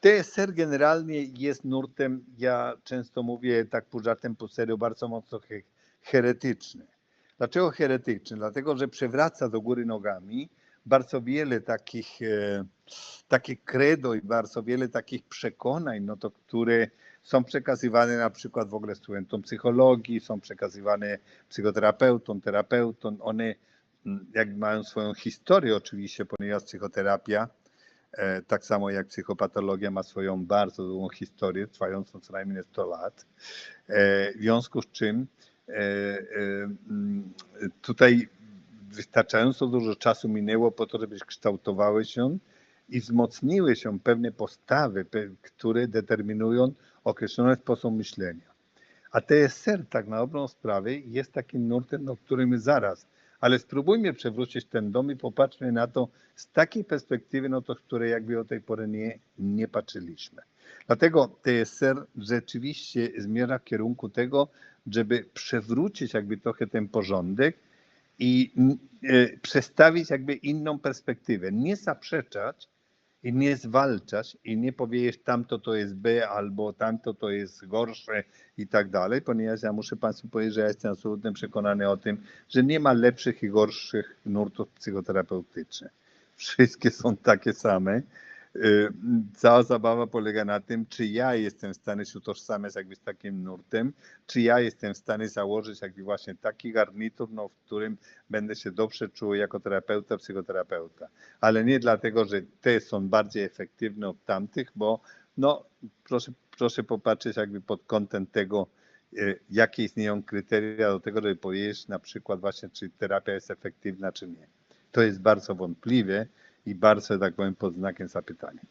TSR generalnie jest nurtem, ja często mówię tak pół żartem, pół serio, bardzo mocno he- heretyczny. Dlaczego heretyczny? Dlatego, że przewraca do góry nogami bardzo wiele takich, e, takie credo i bardzo wiele takich przekonań, no to, które są przekazywane na przykład w ogóle studentom psychologii, są przekazywane psychoterapeutom, terapeutom. One mm, jakby mają swoją historię oczywiście, ponieważ psychoterapia, tak samo jak psychopatologia ma swoją bardzo długą historię, trwającą co najmniej 100 lat. E, W związku z czym e, e, tutaj wystarczająco dużo czasu minęło po to, żeby kształtowały się i wzmocniły się pewne postawy, które determinują określony sposób myślenia. A TSR tak na dobrą sprawę jest takim nurtem, o którym zaraz, ale spróbujmy przewrócić ten dom i popatrzmy na to z takiej perspektywy, no to której jakby o tej pory nie, nie patrzyliśmy. Dlatego TSR rzeczywiście zmierza w kierunku tego, żeby przewrócić jakby trochę ten porządek i e, przestawić jakby inną perspektywę. Nie zaprzeczać i nie zwalczać i nie powiedzieć tamto to jest B albo tamto to jest gorsze i tak dalej, ponieważ ja muszę Państwu powiedzieć, że ja jestem absolutnie przekonany o tym, że nie ma lepszych i gorszych nurtów psychoterapeutycznych. Wszystkie są takie same. Y, Cała zabawa polega na tym, czy ja jestem w stanie się utożsamiać jakby z takim nurtem, czy ja jestem w stanie założyć jakby właśnie taki garnitur, no, w którym będę się dobrze czuł jako terapeuta, psychoterapeuta. Ale nie dlatego, że te są bardziej efektywne od tamtych, bo no, proszę, proszę popatrzeć jakby pod kątem tego, e, jakie istnieją kryteria do tego, żeby powiedzieć na przykład właśnie, czy terapia jest efektywna, czy nie. To jest bardzo wątpliwe i bardzo, tak powiem, pod znakiem zapytania.